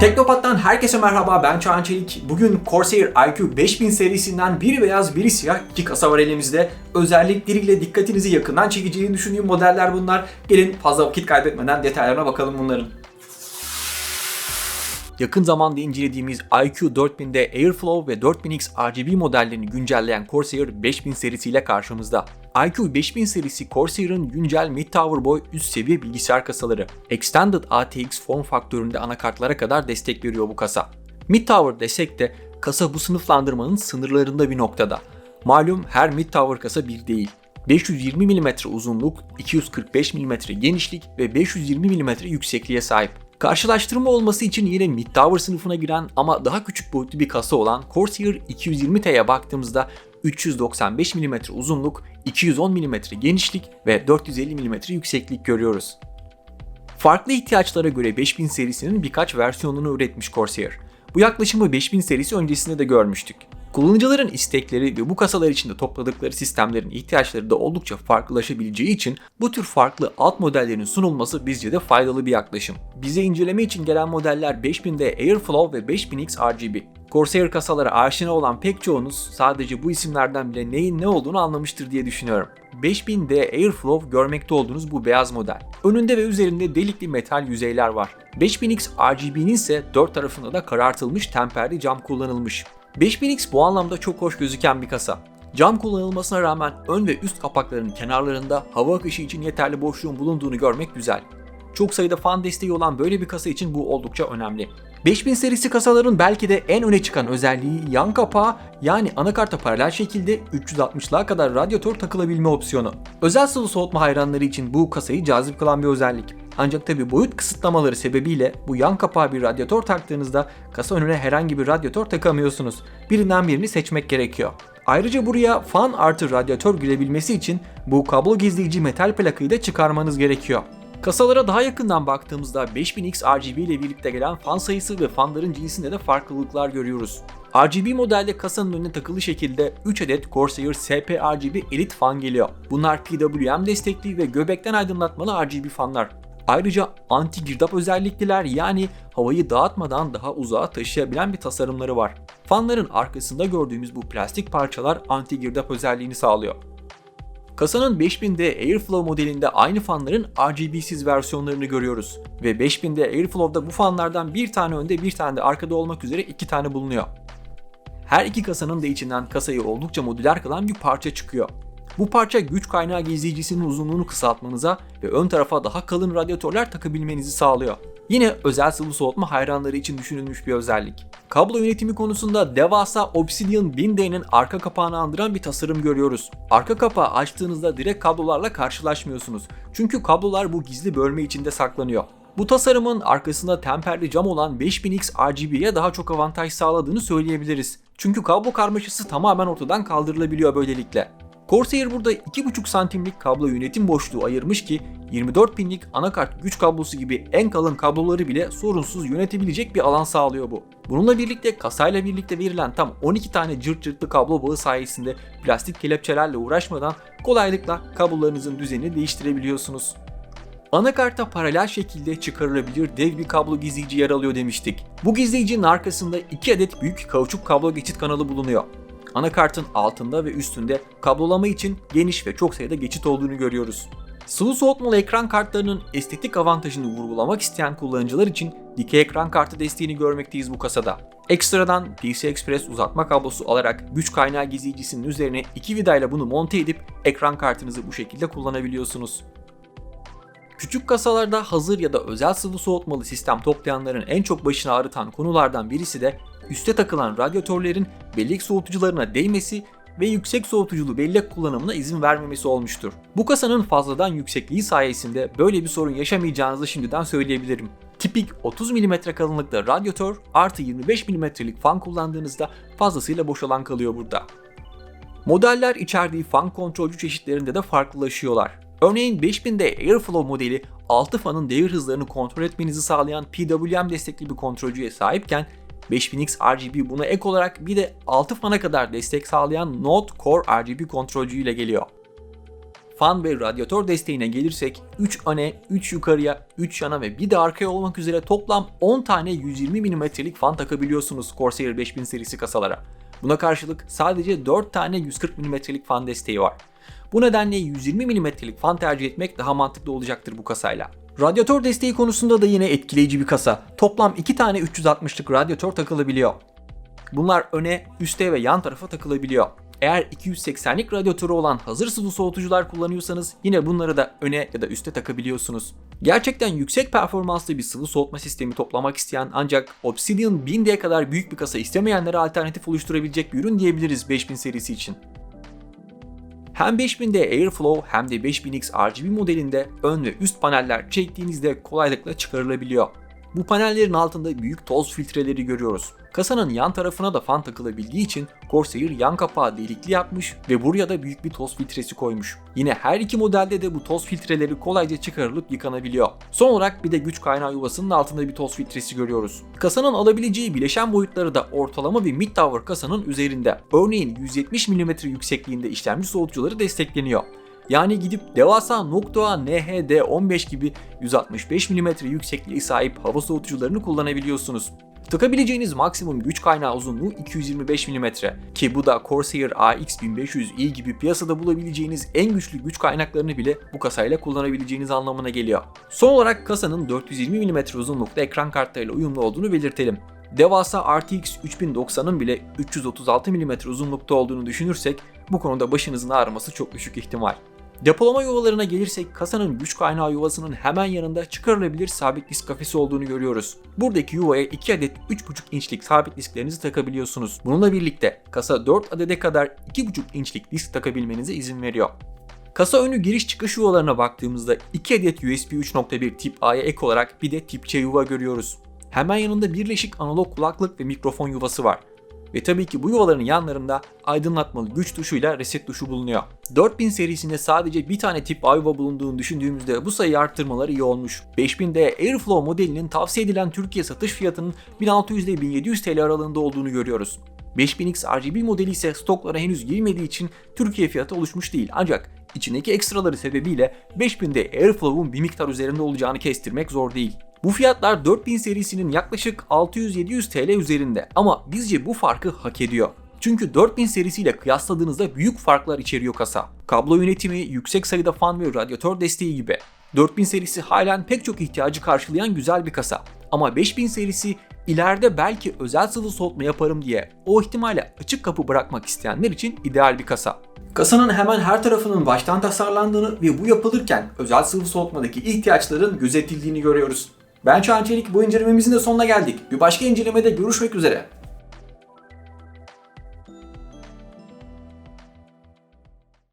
Teknopat'tan herkese merhaba ben Çağan Çelik. Bugün Corsair IQ 5000 serisinden biri beyaz biri siyah iki kasa var elimizde. Özellikleriyle dikkatinizi yakından çekeceğini düşündüğüm modeller bunlar. Gelin fazla vakit kaybetmeden detaylarına bakalım bunların. Yakın zamanda incelediğimiz IQ 4000'de Airflow ve 4000X RGB modellerini güncelleyen Corsair 5000 serisiyle karşımızda. IQ 5000 serisi Corsair'ın güncel mid-tower boy üst seviye bilgisayar kasaları. Extended ATX form faktöründe anakartlara kadar destek veriyor bu kasa. Mid-tower desek de kasa bu sınıflandırmanın sınırlarında bir noktada. Malum her mid-tower kasa bir değil. 520 mm uzunluk, 245 mm genişlik ve 520 mm yüksekliğe sahip. Karşılaştırma olması için yine mid-tower sınıfına giren ama daha küçük boyutlu bir kasa olan Corsair 220T'ye baktığımızda 395 mm uzunluk, 210 mm genişlik ve 450 mm yükseklik görüyoruz. Farklı ihtiyaçlara göre 5000 serisinin birkaç versiyonunu üretmiş Corsair. Bu yaklaşımı 5000 serisi öncesinde de görmüştük. Kullanıcıların istekleri ve bu kasalar içinde topladıkları sistemlerin ihtiyaçları da oldukça farklılaşabileceği için bu tür farklı alt modellerin sunulması bizce de faydalı bir yaklaşım. Bize inceleme için gelen modeller 5000'de Airflow ve 5000X RGB. Corsair kasalara aşina olan pek çoğunuz sadece bu isimlerden bile neyin ne olduğunu anlamıştır diye düşünüyorum. 5000'de Airflow görmekte olduğunuz bu beyaz model. Önünde ve üzerinde delikli metal yüzeyler var. 5000X RGB'nin ise dört tarafında da karartılmış temperli cam kullanılmış. 5000X bu anlamda çok hoş gözüken bir kasa. Cam kullanılmasına rağmen ön ve üst kapaklarının kenarlarında hava akışı için yeterli boşluğun bulunduğunu görmek güzel. Çok sayıda fan desteği olan böyle bir kasa için bu oldukça önemli. 5000 serisi kasaların belki de en öne çıkan özelliği yan kapağı yani anakarta paralel şekilde 360'lığa kadar radyatör takılabilme opsiyonu. Özel sıvı soğutma hayranları için bu kasayı cazip kılan bir özellik. Ancak tabi boyut kısıtlamaları sebebiyle bu yan kapağı bir radyatör taktığınızda kasa önüne herhangi bir radyatör takamıyorsunuz. Birinden birini seçmek gerekiyor. Ayrıca buraya fan artı radyatör girebilmesi için bu kablo gizleyici metal plakayı da çıkarmanız gerekiyor. Kasalara daha yakından baktığımızda 5000X RGB ile birlikte gelen fan sayısı ve fanların cinsinde de farklılıklar görüyoruz. RGB modelde kasanın önüne takılı şekilde 3 adet Corsair SP RGB Elite fan geliyor. Bunlar PWM destekli ve göbekten aydınlatmalı RGB fanlar. Ayrıca anti girdap özellikliler yani havayı dağıtmadan daha uzağa taşıyabilen bir tasarımları var. Fanların arkasında gördüğümüz bu plastik parçalar anti girdap özelliğini sağlıyor. Kasanın 5000'de Airflow modelinde aynı fanların RGB'siz versiyonlarını görüyoruz. Ve 5000'de Airflow'da bu fanlardan bir tane önde bir tane de arkada olmak üzere iki tane bulunuyor. Her iki kasanın da içinden kasayı oldukça modüler kılan bir parça çıkıyor. Bu parça güç kaynağı gizleyicisinin uzunluğunu kısaltmanıza ve ön tarafa daha kalın radyatörler takabilmenizi sağlıyor. Yine özel sıvı soğutma hayranları için düşünülmüş bir özellik. Kablo yönetimi konusunda devasa Obsidian 1000D'nin arka kapağını andıran bir tasarım görüyoruz. Arka kapağı açtığınızda direkt kablolarla karşılaşmıyorsunuz. Çünkü kablolar bu gizli bölme içinde saklanıyor. Bu tasarımın arkasında temperli cam olan 5000X RGB'ye daha çok avantaj sağladığını söyleyebiliriz. Çünkü kablo karmaşası tamamen ortadan kaldırılabiliyor böylelikle. Corsair burada 2,5 santimlik kablo yönetim boşluğu ayırmış ki 24 pinlik anakart güç kablosu gibi en kalın kabloları bile sorunsuz yönetebilecek bir alan sağlıyor bu. Bununla birlikte kasayla birlikte verilen tam 12 tane cırt cırtlı kablo bağı sayesinde plastik kelepçelerle uğraşmadan kolaylıkla kablolarınızın düzenini değiştirebiliyorsunuz. Anakarta paralel şekilde çıkarılabilir dev bir kablo gizleyici yer alıyor demiştik. Bu gizleyicinin arkasında 2 adet büyük kauçuk kablo geçit kanalı bulunuyor. Anakartın altında ve üstünde kablolama için geniş ve çok sayıda geçit olduğunu görüyoruz. Sıvı soğutmalı ekran kartlarının estetik avantajını vurgulamak isteyen kullanıcılar için dikey ekran kartı desteğini görmekteyiz bu kasada. Ekstradan PCI Express uzatma kablosu alarak güç kaynağı gizleyicisinin üzerine iki vidayla bunu monte edip ekran kartınızı bu şekilde kullanabiliyorsunuz. Küçük kasalarda hazır ya da özel sıvı soğutmalı sistem toplayanların en çok başını ağrıtan konulardan birisi de üste takılan radyatörlerin bellek soğutucularına değmesi ve yüksek soğutuculu bellek kullanımına izin vermemesi olmuştur. Bu kasanın fazladan yüksekliği sayesinde böyle bir sorun yaşamayacağınızı şimdiden söyleyebilirim. Tipik 30 mm kalınlıkta radyatör artı 25 mm'lik fan kullandığınızda fazlasıyla boş alan kalıyor burada. Modeller içerdiği fan kontrolcü çeşitlerinde de farklılaşıyorlar. Örneğin 5000'de Airflow modeli 6 fanın devir hızlarını kontrol etmenizi sağlayan PWM destekli bir kontrolcüye sahipken 5000X RGB buna ek olarak bir de 6 fana kadar destek sağlayan Node Core RGB kontrolcü ile geliyor. fan ve radyatör desteğine gelirsek 3 öne, 3 yukarıya, 3 yana ve bir de arkaya olmak üzere toplam 10 tane 120 mm'lik fan takabiliyorsunuz Corsair 5000 serisi kasalara. Buna karşılık sadece 4 tane 140 mm'lik fan desteği var. Bu nedenle 120 mm'lik fan tercih etmek daha mantıklı olacaktır bu kasayla. Radyatör desteği konusunda da yine etkileyici bir kasa. Toplam 2 tane 360'lık radyatör takılabiliyor. Bunlar öne, üste ve yan tarafa takılabiliyor. Eğer 280'lik radyatörü olan hazır sıvı soğutucular kullanıyorsanız yine bunları da öne ya da üste takabiliyorsunuz. Gerçekten yüksek performanslı bir sıvı soğutma sistemi toplamak isteyen ancak Obsidian 1000D'ye kadar büyük bir kasa istemeyenlere alternatif oluşturabilecek bir ürün diyebiliriz 5000 serisi için. Hem 5000'de Airflow hem de 5000X RGB modelinde ön ve üst paneller çektiğinizde kolaylıkla çıkarılabiliyor. Bu panellerin altında büyük toz filtreleri görüyoruz. Kasanın yan tarafına da fan takılabildiği için Corsair yan kapağı delikli yapmış ve buraya da büyük bir toz filtresi koymuş. Yine her iki modelde de bu toz filtreleri kolayca çıkarılıp yıkanabiliyor. Son olarak bir de güç kaynağı yuvasının altında bir toz filtresi görüyoruz. Kasanın alabileceği bileşen boyutları da ortalama bir mid tower kasanın üzerinde. Örneğin 170 mm yüksekliğinde işlemci soğutucuları destekleniyor. Yani gidip devasa Noctua NHD15 gibi 165 mm yüksekliğe sahip hava soğutucularını kullanabiliyorsunuz. Takabileceğiniz maksimum güç kaynağı uzunluğu 225 mm ki bu da Corsair AX1500i gibi piyasada bulabileceğiniz en güçlü güç kaynaklarını bile bu kasayla kullanabileceğiniz anlamına geliyor. Son olarak kasanın 420 mm uzunlukta ekran kartlarıyla uyumlu olduğunu belirtelim. Devasa RTX 3090'ın bile 336 mm uzunlukta olduğunu düşünürsek bu konuda başınızın ağrıması çok düşük ihtimal. Depolama yuvalarına gelirsek kasanın güç kaynağı yuvasının hemen yanında çıkarılabilir sabit disk kafesi olduğunu görüyoruz. Buradaki yuvaya 2 adet 3.5 inçlik sabit disklerinizi takabiliyorsunuz. Bununla birlikte kasa 4 adede kadar 2.5 inçlik disk takabilmenize izin veriyor. Kasa önü giriş çıkış yuvalarına baktığımızda 2 adet USB 3.1 tip A'ya ek olarak bir de tip C yuva görüyoruz. Hemen yanında birleşik analog kulaklık ve mikrofon yuvası var. Ve tabii ki bu yuvaların yanlarında aydınlatmalı güç tuşuyla reset tuşu bulunuyor. 4000 serisinde sadece bir tane tip A yuva bulunduğunu düşündüğümüzde bu sayıyı arttırmaları iyi olmuş. 5000'de Airflow modelinin tavsiye edilen Türkiye satış fiyatının 1600 ile 1700 TL aralığında olduğunu görüyoruz. 5000X RGB modeli ise stoklara henüz girmediği için Türkiye fiyatı oluşmuş değil ancak içindeki ekstraları sebebiyle 5000'de Airflow'un bir miktar üzerinde olacağını kestirmek zor değil. Bu fiyatlar 4000 serisinin yaklaşık 600-700 TL üzerinde ama bizce bu farkı hak ediyor. Çünkü 4000 serisiyle kıyasladığınızda büyük farklar içeriyor kasa. Kablo yönetimi, yüksek sayıda fan ve radyatör desteği gibi. 4000 serisi halen pek çok ihtiyacı karşılayan güzel bir kasa. Ama 5000 serisi ileride belki özel sıvı soğutma yaparım diye o ihtimale açık kapı bırakmak isteyenler için ideal bir kasa. Kasanın hemen her tarafının baştan tasarlandığını ve bu yapılırken özel sıvı soğutmadaki ihtiyaçların gözetildiğini görüyoruz. Ben Çağan Çelik, bu incelememizin de sonuna geldik. Bir başka incelemede görüşmek üzere.